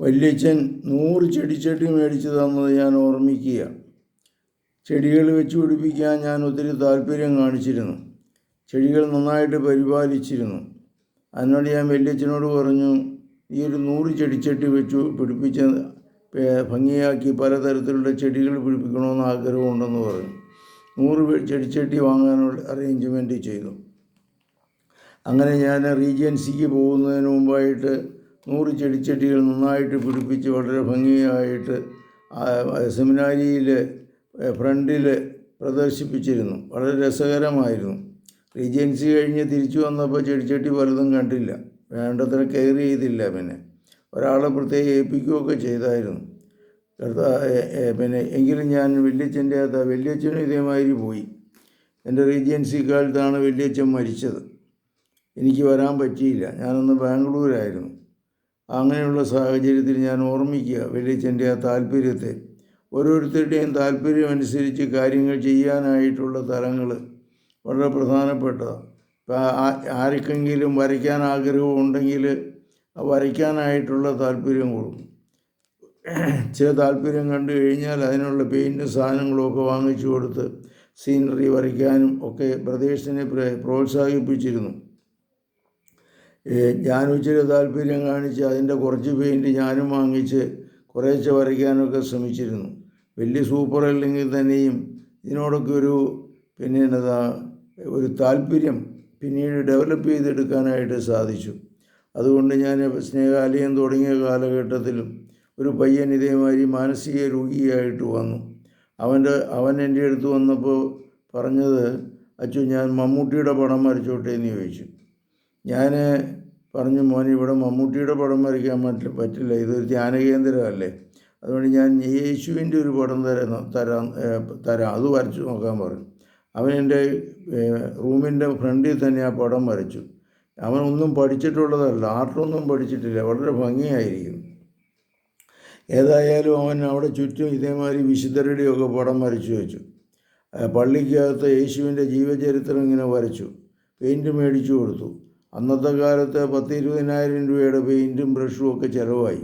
വല്യച്ഛൻ നൂറ് ചെടിച്ചട്ടി മേടിച്ച് തന്നത് ഞാൻ ഓർമ്മിക്കുക. ചെടികൾ വെച്ച് പിടിപ്പിക്കാൻ ഞാൻ ഒത്തിരി താല്പര്യം കാണിച്ചിരുന്നു. ചെടികൾ നന്നായിട്ട് പരിപാലിച്ചിരുന്നു. അതിനോട് ഞാൻ വല്യച്ഛനോട് പറഞ്ഞു ഈ ഒരു നൂറ് ചെടിച്ചട്ടി വെച്ചു പിടിപ്പിച്ച് ഭംഗിയാക്കി പലതരത്തിലുള്ള ചെടികൾ പിടിപ്പിക്കണമെന്ന് ആഗ്രഹമുണ്ടെന്ന് പറഞ്ഞു. നൂറ് ചെടി ചെടിച്ചട്ടി വാങ്ങാനുള്ള അറേഞ്ച്മെന്റ് ചെയ്തു. അങ്ങനെ ഞാൻ റീജൻസിക്ക് പോകുന്നതിന് മുമ്പായിട്ട് നൂറ് ചെടിച്ചട്ടികൾ നന്നായിട്ട് പിടിപ്പിച്ച് വളരെ ഭംഗിയായിട്ട് സെമിനാരിയിൽ ഫ്രണ്ടിൽ പ്രദർശിപ്പിച്ചിരുന്നു. വളരെ രസകരമായിരുന്നു. റീജൻസി കഴിഞ്ഞ് തിരിച്ചു വന്നപ്പോൾ ചെടിച്ചട്ടി പലതും കണ്ടില്ല. വേണ്ടത്ര കെയർ ചെയ്തില്ല പിന്നെ. ഒരാളെ പ്രത്യേകം ഏൽപ്പിക്കുകയൊക്കെ ചെയ്തായിരുന്നു. പിന്നെ എങ്കിലും ഞാൻ വല്യച്ഛന്റെ അകത്ത് വല്യച്ഛനും ഇതേമാതിരി പോയി. എന്റെ റീജൻസി കാലത്താണ് വല്യച്ഛൻ മരിച്ചത്. എനിക്ക് വരാൻ പറ്റിയില്ല. ഞാനന്ന് ബാംഗ്ലൂരായിരുന്നു. അങ്ങനെയുള്ള സാഹചര്യത്തിൽ ഞാൻ ഓർമ്മിക്കുക വലിയച്ഛന്റെ ആ താല്പര്യത്തെ. ഓരോരുത്തരുടെയും താല്പര്യം അനുസരിച്ച് കാര്യങ്ങൾ ചെയ്യാനായിട്ടുള്ള തലങ്ങൾ വളരെ പ്രധാനപ്പെട്ടതാണ് ഇപ്പം ആർക്കെങ്കിലും വരയ്ക്കാൻ ആഗ്രഹം ഉണ്ടെങ്കിൽ വരയ്ക്കാനായിട്ടുള്ള താല്പര്യം കൊടുക്കും ചില താല്പര്യം കണ്ടു കഴിഞ്ഞാൽ അതിനുള്ള പെയിന്റും സാധനങ്ങളും ഒക്കെ വാങ്ങിച്ചു കൊടുത്ത് സീനറി വരയ്ക്കാനും ഒക്കെ ബ്രദേഴ്സിനെ പ്രോത്സാഹിപ്പിച്ചിരുന്നു. ഇച്ചിരി താല്പര്യം കാണിച്ച് അതിന്റെ കുറച്ച് പെയിന്റ് ഞാനും വാങ്ങിച്ച് കുറേശ്ശെ വരയ്ക്കാനൊക്കെ ശ്രമിച്ചിരുന്നു. വലിയ സൂപ്പർ അല്ലെങ്കിൽ തന്നെയും ഇതിനോടൊക്കെ ഒരു പിന്നെ ഒരു താല്പര്യം പിന്നീട് ഡെവലപ്പ് ചെയ്തെടുക്കാനായിട്ട് സാധിച്ചു. അതുകൊണ്ട് ഞാൻ സ്നേഹാലയം തുടങ്ങിയ കാലഘട്ടത്തിലും ഒരു പയ്യൻ ഇതേമാതിരി മാനസിക രോഗിയായിട്ട് വന്നു. അവന്റെ അവൻ എന്റെ അടുത്ത് വന്നപ്പോൾ പറഞ്ഞത് അച്ചു ഞാൻ മമ്മൂട്ടിയുടെ പടം വരച്ചോട്ടെ എന്ന് ചോദിച്ചു. ഞാൻ പറഞ്ഞു മോനെ ഇവിടെ മമ്മൂട്ടിയുടെ പടം വരയ്ക്കാൻ പറ്റില്ല പറ്റില്ല. ഇതൊരു ധ്യാന കേന്ദ്രമല്ലേ. അതുകൊണ്ട് ഞാൻ യേശുവിന്റെ ഒരു പടം തരാം തരാം തരാം. അത് വരച്ചു നോക്കാൻ പറഞ്ഞു. അവൻ എന്റെ റൂമിന്റെ ഫ്രണ്ടിൽ തന്നെ ആ പടം വരച്ചു. അവനൊന്നും പഠിച്ചിട്ടുള്ളതല്ല ആർട്ടൊന്നും പഠിച്ചിട്ടില്ല. വളരെ ഭംഗിയായിരിക്കും. ഏതായാലും അവൻ അവിടെ ചുറ്റും ഇതേമാതിരി വിശുദ്ധരുടെയൊക്കെ പടം വരച്ചു വെച്ചു. പള്ളിക്കകത്ത് യേശുവിന്റെ ജീവചരിത്രം ഇങ്ങനെ വരച്ചു. പെയിന്റ് മേടിച്ചു കൊടുത്തു. അന്നത്തെ കാലത്ത് പത്ത് ഇരുപതിനായിരം രൂപയുടെ പെയിന്റും ബ്രഷും ഒക്കെ ചിലവായി.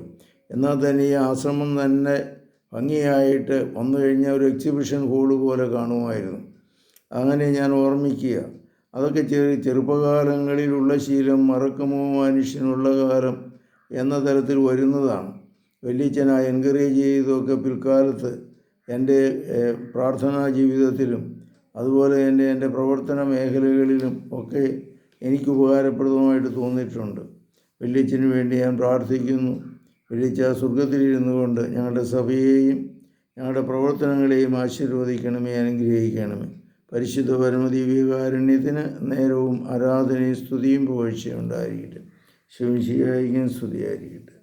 എന്നാൽ തന്നെ ഈ ആശ്രമം തന്നെ ഭംഗിയായിട്ട് വന്നു കഴിഞ്ഞാൽ ഒരു എക്സിബിഷൻ ഹോൾ പോലെ കാണുമായിരുന്നു. അങ്ങനെ ഞാൻ ഓർമ്മിക്കുക. അതൊക്കെ ചെറു ചെറുപ്പകാലങ്ങളിലുള്ള ശീലം മറക്കുമോ മനുഷ്യനുള്ള കാലം എന്ന തരത്തിൽ വരുന്നതാണ്. വലിയച്ഛന എൻകറേജ് ചെയ്തൊക്കെ പിൽക്കാലത്ത് എന്റെ പ്രാർത്ഥനാ ജീവിതത്തിലും അതുപോലെ തന്നെ എന്റെ പ്രവർത്തന മേഖലകളിലും ഒക്കെ എനിക്ക് ഉപകാരപ്രദമായിട്ട് തോന്നിയിട്ടുണ്ട്. വലിയച്ഛന് വേണ്ടി ഞാൻ പ്രാർത്ഥിക്കുന്നു. വലിയച്ഛ സ്വർഗത്തിലിരുന്നു കൊണ്ട് ഞങ്ങളുടെ സഭയെയും ഞങ്ങളുടെ പ്രവർത്തനങ്ങളെയും ആശീർവദിക്കണമേ അനുഗ്രഹിക്കണമേ. പരിശുദ്ധ പരമദിവ്യകാരുണ്യത്തിന് നേരവും ആരാധനയും സ്തുതിയും പുകഴ്ചയും ഉണ്ടായിരിക്കട്ടെ. ശിവശിയായിരിക്കും സ്തുതിയായിരിക്കട്ടെ.